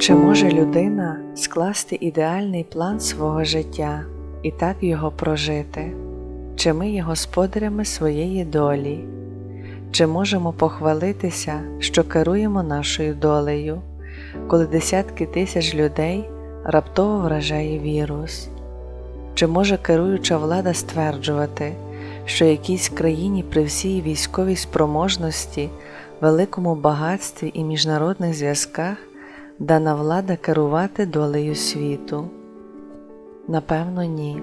Чи може людина скласти ідеальний план свого життя і так його прожити? Чи ми є господарями своєї долі? Чи можемо похвалитися, що керуємо нашою долею, коли десятки тисяч людей раптово вражає вірус? Чи може керуюча влада стверджувати, що якійсь країні при всій військовій спроможності, великому багатстві і міжнародних зв'язках дана влада керувати долею світу? Напевно, ні,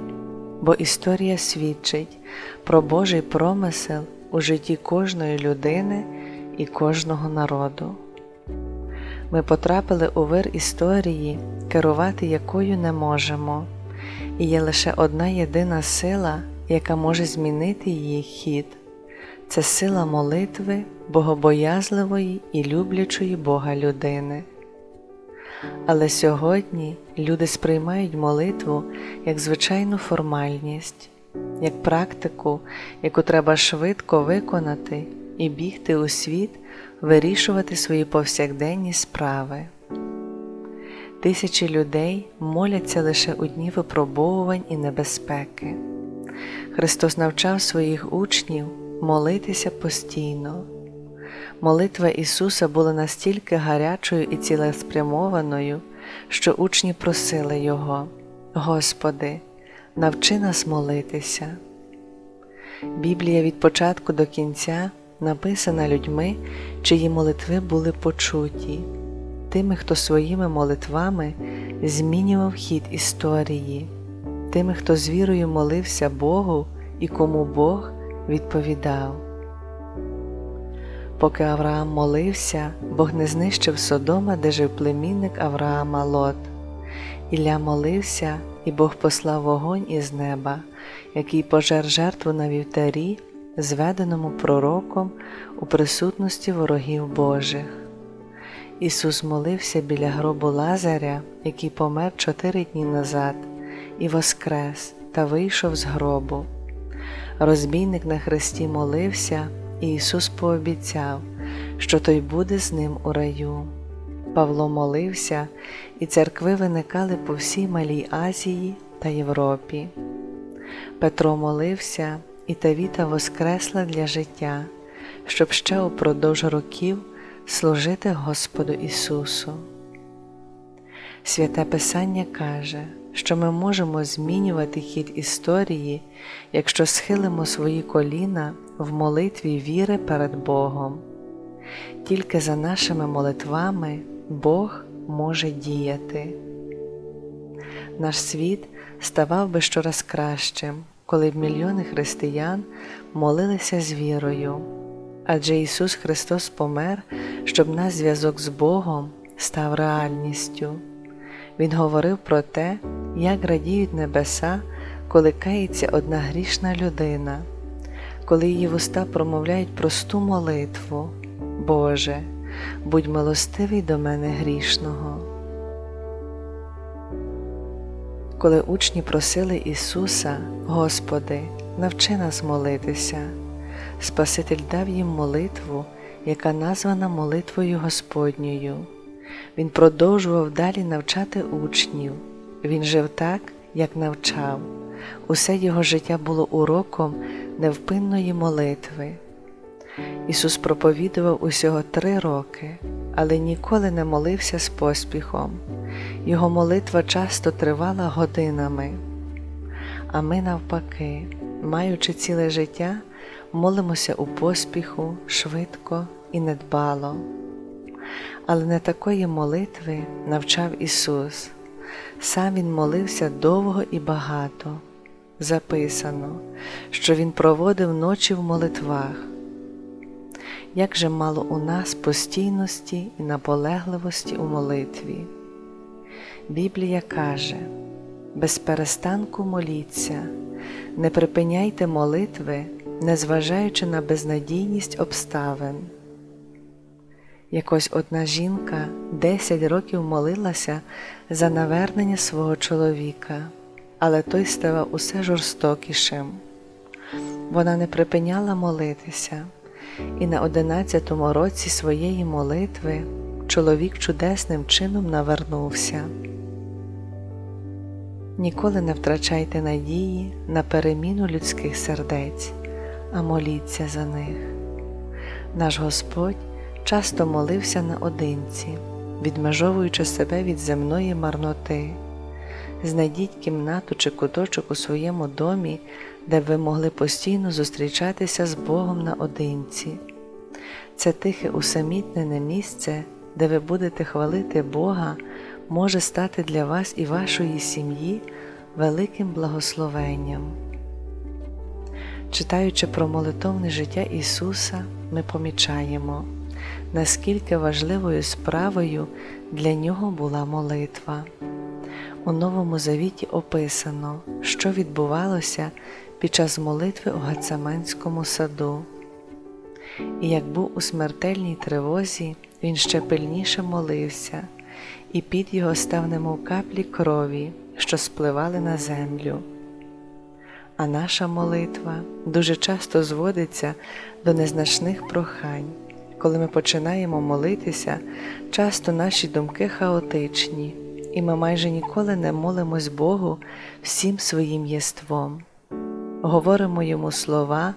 бо історія свідчить про Божий промисел у житті кожної людини і кожного народу. Ми потрапили у вир історії, керувати якою не можемо, і є лише одна єдина сила, яка може змінити її хід це сила молитви богобоязливої і люблячої Бога людини. Але сьогодні люди сприймають молитву як звичайну формальність, як практику, яку треба швидко виконати і бігти у світ, вирішувати свої повсякденні справи. Тисячі людей моляться лише у дні випробовувань і небезпеки. Христос навчав своїх учнів молитися постійно. Молитва Ісуса була настільки гарячою і цілеспрямованою, що учні просили Його, Господи, навчи нас молитися. Біблія від початку до кінця написана людьми, чиї молитви були почуті, тими, хто своїми молитвами змінював хід історії, тими, хто з вірою молився Богу і кому Бог відповідав. Поки Авраам молився, Бог не знищив Содома, де жив племінник Авраама Лот. Ілля молився, і Бог послав вогонь із неба, який пожер жертву на вівтарі, зведеному пророком у присутності ворогів Божих. Ісус молився біля гробу Лазаря, який помер чотири дні назад, і воскрес та вийшов з гробу. Розбійник на хресті молився, Ісус пообіцяв, що той буде з ним у раю. Павло молився, і церкви виникали по всій Малій Азії та Європі. Петро молився, і Тавіта воскресла для життя, щоб ще упродовж років служити Господу Ісусу. Святе Писання каже, що ми можемо змінювати хід історії, якщо схилимо свої коліна в молитві віри перед Богом. Тільки за нашими молитвами Бог може діяти. Наш світ ставав би щораз кращим, коли б мільйони християн молилися з вірою, адже Ісус Христос помер, щоб наш зв'язок з Богом став реальністю. Він говорив про те, як радіють небеса, коли кається одна грішна людина, коли її вуста промовляють просту молитву, Боже, будь милостивий до мене грішного. Коли учні просили Ісуса, Господи, навчи нас молитися, Спаситель дав їм молитву, яка названа молитвою Господньою. Він продовжував далі навчати учнів. Він жив так, як навчав. Усе його життя було уроком невпинної молитви. Ісус проповідував усього три роки, але ніколи не молився з поспіхом. Його молитва часто тривала годинами. А ми, навпаки, маючи ціле життя, молимося у поспіху, швидко і недбало. Але не такої молитви навчав Ісус. Сам Він молився довго і багато. Записано, що Він проводив ночі в молитвах. Як же мало у нас постійності і наполегливості у молитві? Біблія каже, без перестанку моліться, не припиняйте молитви, незважаючи на безнадійність обставин. Якось одна жінка десять років молилася за навернення свого чоловіка, але той ставав усе жорстокішим. Вона не припиняла молитися, і на одинадцятому році своєї молитви чоловік чудесним чином навернувся. Ніколи не втрачайте надії на переміну людських сердець, а моліться за них. Наш Господь часто молився наодинці, відмежовуючи себе від земної марноти. Знайдіть кімнату чи куточок у своєму домі, де ви могли постійно зустрічатися з Богом наодинці. Це тихе усамітнене місце, де ви будете хвалити Бога, може стати для вас і вашої сім'ї великим благословенням. Читаючи про молитовне життя Ісуса, ми помічаємо, наскільки важливою справою для Нього була молитва. У Новому Завіті описано, що відбувалося під час молитви у Гацаманському саду. І як був у смертельній тривозі, він ще пильніше молився, і під його став немов каплі крові, що спливали на землю. А наша молитва дуже часто зводиться до незначних прохань. Коли ми починаємо молитися, часто наші думки хаотичні, і ми майже ніколи не молимось Богу всім своїм єством. Говоримо йому слова,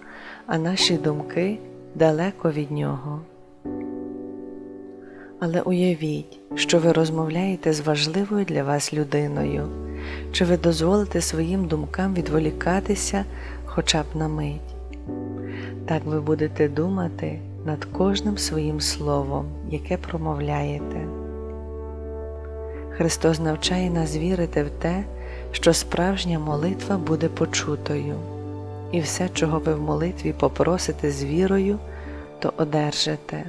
а наші думки далеко від нього. Але уявіть, що ви розмовляєте з важливою для вас людиною, чи ви дозволите своїм думкам відволікатися хоча б на мить. Так ви будете думати над кожним своїм словом, яке промовляєте. Христос навчає нас вірити в те, що справжня молитва буде почутою, і все, чого ви в молитві попросите з вірою, то одержите.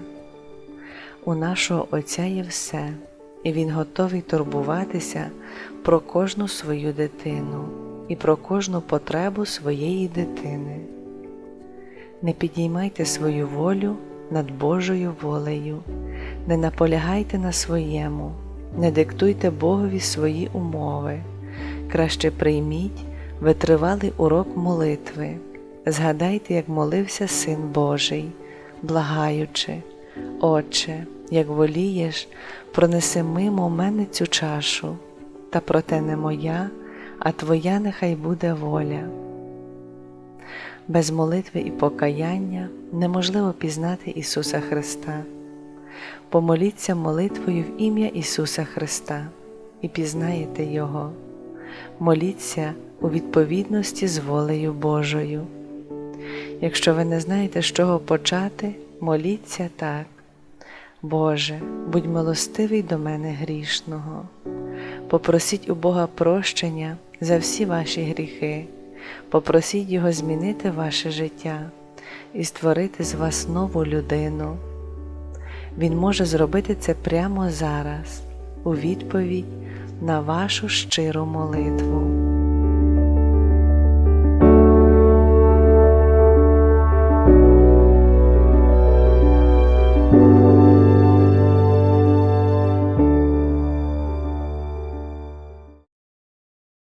У нашого Отця є все, і Він готовий турбуватися про кожну свою дитину і про кожну потребу своєї дитини. Не підіймайте свою волю над Божою волею, не наполягайте на своєму, не диктуйте Богові свої умови, краще прийміть витривалий урок молитви, згадайте, як молився Син Божий, благаючи, Отче, як волієш, пронеси мимо мене цю чашу, та проте не моя, а Твоя нехай буде воля. Без молитви і покаяння неможливо пізнати Ісуса Христа. Помоліться молитвою в ім'я Ісуса Христа і пізнаєте Його. Моліться у відповідності з волею Божою. Якщо ви не знаєте, з чого почати, моліться так. Боже, будь милостивий до мене грішного. Попросіть у Бога прощення за всі ваші гріхи, попросіть Його змінити ваше життя і створити з вас нову людину. Він може зробити це прямо зараз, у відповідь на вашу щиру молитву.